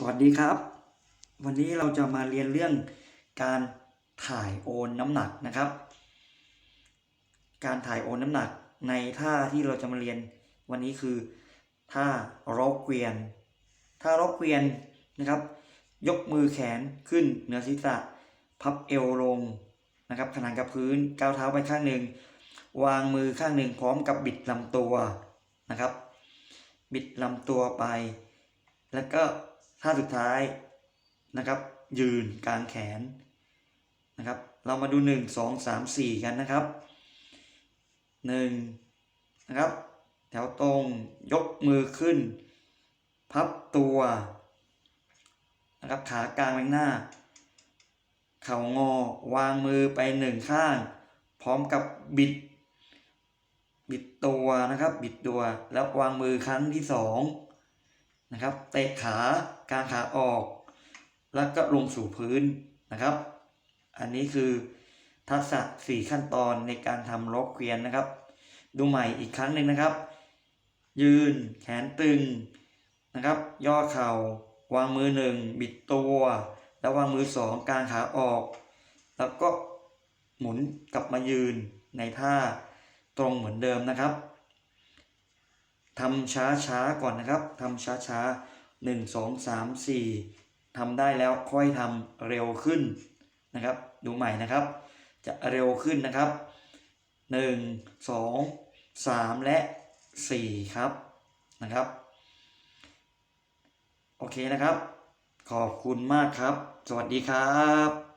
สวัสดีครับ วันนี้เราจะมาเรียนเรื่องการถ่ายโอนน้ำหนักนะครับ การถ่ายโอนน้ำหนักในท่าที่เราจะมาเรียนวันนี้คือท่ารอกเกวียนท่ารอกเกวียนนะครับ ยกมือแขนขึ้นเหนือศีรษะ พับเอวลงนะครับขนานกับพื้นก้าวเท้าไปข้างหนึ่ง วางมือข้างหนึ่งพร้อมกับบิดลำตัวนะครับ บิดลำตัวไป แล้วก็ ท่าสุดท้ายนะครับ ยืนกลางแขนนะครับ เรามาดูหนึ่งสองสามสี่กันนะครับหนึ่งนะครับ แถวตรงยกมือขึ้น พับตัวนะครับขากลางไปหน้า เข่างอวางมือไปหนึ่งข้าง พร้อมกับบิด บิดตัวนะครับ บิดตัวแล้ววางมือครั้งที่สอง นะครับเตะขากางขาออก แล้วก็ลงสู่พื้นนะครับ อันนี้คือทักษะสี่ขั้นตอนในการทำล็อกเกวียนนะครับ ดูใหม่อีกครั้งหนึ่งนะครับ ยืนแขนตึงนะครับ ย่อเข่าวางมือหนึ่งบิดตัว แล้ววางมือสองกางขาออก แล้วก็หมุนกลับมายืนในท่าตรงเหมือนเดิมนะครับ ทำช้าช้าก่อนนะครับทำช้าช้าหนึ่งสองสามสี่ทำได้แล้วค่อยทำเร็วขึ้นนะครับ ดูใหม่นะครับ จะเร็วขึ้นนะครับหนึ่งสองสามและสี่ครับนะครับ โอเคนะครับ ขอบคุณมากครับ สวัสดีครับ